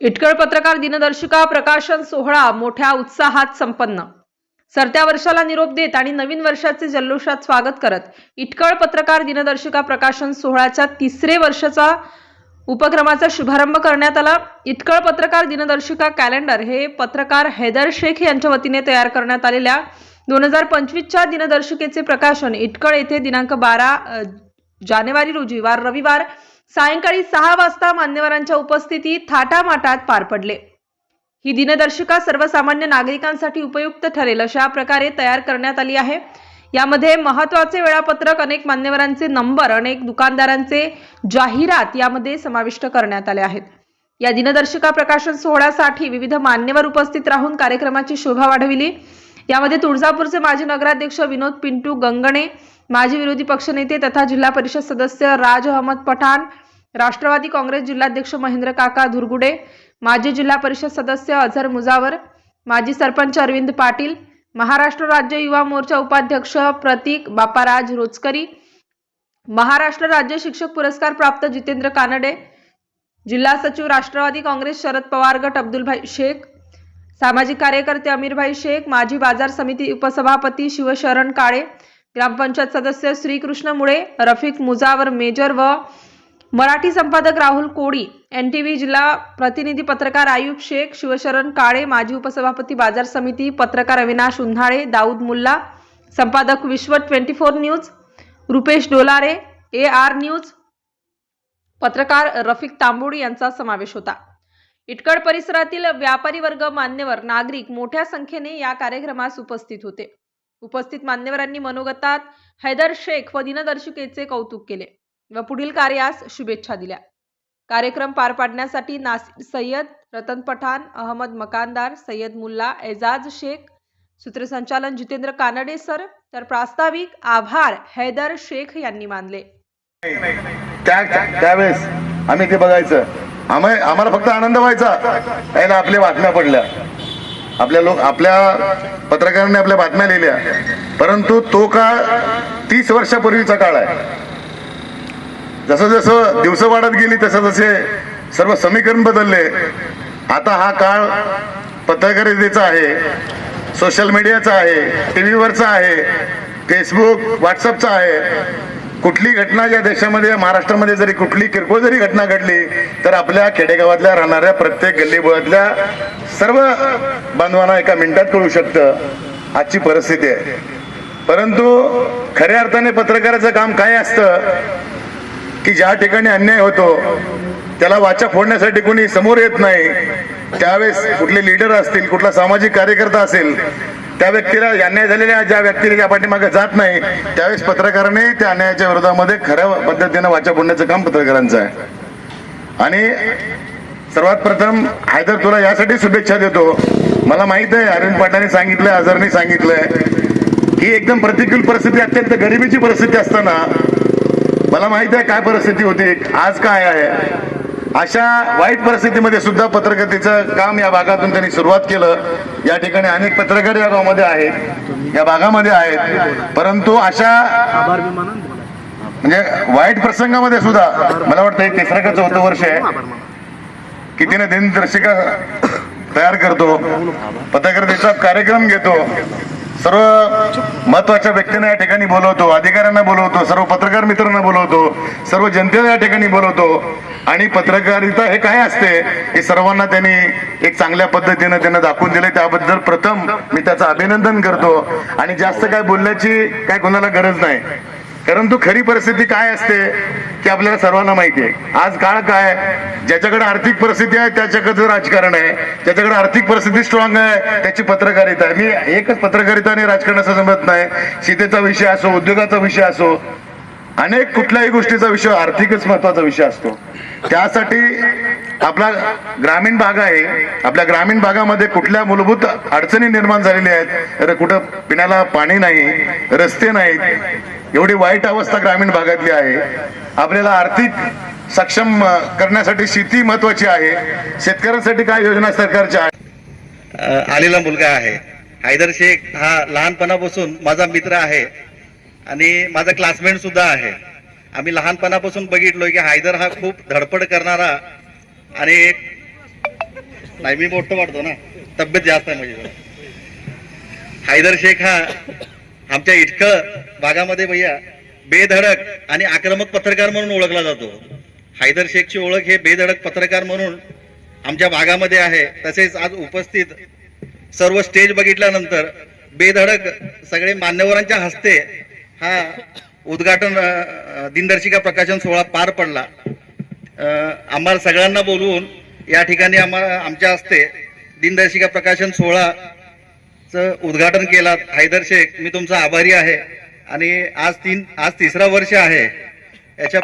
इटकळ पत्रकार दिनदर्शिका प्रकाशन सोहळा मोठ्या उत्साहात संपन्न. सरत्या वर्षाला निरोप देत आणि नवीन वर्षाचे जल्लोषात स्वागत करत इटकळ पत्रकार दिनदर्शिका प्रकाशन सोहळ्याच्या तिसरे वर्षाचा उपक्रमाचा शुभारंभ करण्यात आला. इटकळ पत्रकार दिनदर्शिका कॅलेंडर हे पत्रकार हैदर शेख यांच्या वतीने तयार करण्यात आलेल्या दोन हजार पंचवीसच्या दिनदर्शिकेचे प्रकाशन इटकळ येथे दिनांक बारा जानेवारी रोजी वार रविवार सायंकाळी सहा वाजता मान्यवरांच्या उपस्थितीत थाटामाटात पार पडले. ही दिनदर्शिका सर्वसामान्य नागरिकांसाठी उपयुक्त ठरेल अशा प्रकारे तयार करण्यात आली आहे. यामध्ये महत्त्वाचे वेळापत्रक अनेक मान्यवरांचे नंबर अनेक दुकानदारांचे जाहिरात यामध्ये समाविष्ट करण्यात आले आहेत. या दिनदर्शिका प्रकाशन सोहळ्यासाठी विविध मान्यवर उपस्थित राहून कार्यक्रमाची शोभा वाढविली. यामध्ये तुळजापूरचे माजी नगराध्यक्ष विनोद पिंटू गंगणे माजी विरोधी पक्षनेते तथा जिल्हा परिषद सदस्य राज अहमद पठाण राष्ट्रवादी काँग्रेस जिल्हाध्यक्ष महेंद्र काका धुरगुडे माजी जिल्हा परिषद सदस्य अझर मुजावर माजी सरपंच अरविंद पाटील महाराष्ट्र राज्य युवा मोर्चा उपाध्यक्ष प्रतीक बापाराज रोचकरी महाराष्ट्र राज्य शिक्षक पुरस्कार प्राप्त जितेंद्र कानडे जिल्हा सचिव राष्ट्रवादी काँग्रेस शरद पवार गट अब्दुलभाई शेख सामाजिक कार्यकर्ते अमीरभाई शेख माजी बाजार समिती उपसभापती शिवशरण काळे ग्रामपंचायत सदस्य श्रीकृष्ण मुळे रफिक मुजावर मेजर व मराठी संपादक राहुल कोडी एन टी व्ही जिल्हा प्रतिनिधी पत्रकार आयुब शेख शिवशरण काळे माजी उपसभापती बाजार समिती पत्रकार अविनाश उन्हाळे दाऊद मुल्ला संपादक Vishwa twenty four news Rupesh Dolare A R news पत्रकार रफिक तांबोडी यांचा समावेश होता. इटकड परिसरातील व्यापारी वर्ग मान्यवर नागरिक मोठ्या संख्येने या कार्यक्रमास उपस्थित होते. उपस्थित मान्यवरांनी मनोगतात हैदर शेख व दिनदर्शिकेचे कौतुक केले व पुढील कार्यास शुभेच्छा दिल्या. कार्यक्रम पार पाडण्यासाठी नासिर सय्यद रतन पठाण अहमद मकानदार सय्यद मुल्ला एजाज शेख सूत्रसंचालन जितेंद्र कानडे सर तर प्रास्ताविक आभार हैदर शेख यांनी मानले. त्यावेळेस आम्ही ते बघायचं. आम्हाला फक्त आनंद व्हायचा. आपल्या बातम्या पडल्या आपल्या लोक आपल्या पत्रकारांनी आपल्या बातम्या लिहिल्या. परंतु तो काळ तीस वर्षापूर्वीचा काळ आहे. जसं जसं दिवस वाढत गेली तसं तसे सर्व समीकरण बदलले. आता हा काळ पत्रकारितेचा आहे सोशल मीडियाचा आहे टी व्हीवरचा आहे फेसबुक व्हॉट्सअपचा आहे. कुठली घटना या देशामध्ये महाराष्ट्रामध्ये जरी कुठली किरकोळ जरी घटना घडली तर आपल्या खेडेगावातल्या राहणाऱ्या प्रत्येक गल्लीबोळातल्या सर्व बांधवांना एका मिनिटात कळू शकतं आजची परिस्थिती आहे. परंतु खऱ्या अर्थाने पत्रकाराचं काम काय असतं की ज्या ठिकाणी अन्याय होतो त्याला वाचा फोडण्यासाठी कोणी समोर येत नाही त्यावेळेस कुठले लीडर असतील कुठला सामाजिक कार्यकर्ता असेल त्या व्यक्तीला अन्याय झालेल्या ज्या व्यक्तीला त्या पाठीमागे जात नाही त्यावेळेस पत्रकाराने त्या अन्यायाच्या विरोधामध्ये खऱ्या पद्धतीनं वाचा फोडण्याचं काम पत्रकारांचं आहे. आणि सर्वात प्रथम हैदर तुला यासाठी शुभेच्छा देतो. मला माहीत आहे अरविंद पाटलांनी सांगितलंय अझरनी सांगितलंय की एकदम प्रतिकूल परिस्थिती अत्यंत गरिबीची परिस्थिती असताना मला माहीत आहे काय परिस्थिती होती आज काय आहे. अशा वाईट परिस्थितीमध्ये सुद्धा पत्रकारितेचं काम या भागातून त्यांनी सुरुवात केलं. या ठिकाणी अनेक पत्रकार या गावामध्ये आहेत या भागामध्ये आहेत. परंतु अशा म्हणजे वाईट प्रसंगामध्ये सुद्धा मला वाटतं हे तिसरं का चौथं वर्ष आहे की तिने दिनदर्शिका तयार करतो पत्रकारितेचा कार्यक्रम घेतो. सर्व महत्त्वाच्या व्यक्तींना या ठिकाणी बोलवतो अधिकाऱ्यांना बोलवतो सर्व पत्रकार मित्रांना बोलवतो सर्व जनतेला या ठिकाणी बोलवतो. आणि पत्रकारिता हे काय असते हे सर्वांना त्यांनी एक चांगल्या पद्धतीनं त्यांना दाखवून दिले त्याबद्दल प्रथम मी त्याचं अभिनंदन करतो. आणि जास्त काय बोलण्याची काय कोणाला गरज नाही. परंतु खरी परिस्थिती काय असते की आपल्याला सर्वांना माहिती आहे. आज काळ काय ज्याच्याकडे आर्थिक परिस्थिती आहे त्याच्याकडे राजकारण आहे. ज्याच्याकडे आर्थिक परिस्थिती स्ट्रॉंग आहे त्याची पत्रकारिता आहे. मी एकच पत्रकारिता आणि राजकारणाचा जमत नाही. शेतीचा विषय असो उद्योगाचा विषय असो अनेक कुठल्याही गोष्टीचा विषय आर्थिकच महत्त्वाचा विषय असतो. त्यासाठी आपला ग्रामीण भाग आहे. आपल्या ग्रामीण भागामध्ये कुठल्या मूलभूत अडचणी निर्माण झालेल्या आहेत? तर कुठं पिण्याला पाणी नाही रस्ते नाहीत एवढी वाईट अवस्था ग्रामीण भागातली आहे. आपल्याला आर्थिक सक्षम करण्यासाठी शेती महत्वाची आहे. शेतकऱ्यांसाठी काय योजना सरकारच्या आहेत? आलेला मुलगा आहे. हैदर शेख हा लहानपणापासून माझा मित्र आहे आणि माझा क्लासमेट सुद्धा आहे. आम्ही लहानपणापासून बघितलोय की हैदर हा खूप धडपड करणारा आणि नाही मी मोठं वाटतो ना. तब्येत जास्त आहे म्हणजे हैदर शेख हा आमच्या इटकळ भागामध्ये भैया बेधडक आणि आक्रमक पत्रकार म्हणून ओळखला जातो. हैदर शेखची ओळख हे बेधडक पत्रकार म्हणून आमच्या भागामध्ये आहे. तसेच आज उपस्थित सर्व स्टेज बघितल्यानंतर बेधडक सगळे मान्यवरांच्या हस्ते हा उद्घाटन दिनदर्शिका प्रकाशन सोहळा पार पडला. आम्हाला सगळ्यांना बोलवून या ठिकाणी आम्हाला आमच्या हस्ते दिनदर्शिका प्रकाशन सोहळा उद्घाटन केलात. हैदर शेख मी तुमचा आभारी आहे. आणि आज तीन आज तिसरा वर्ष आहे. याच्या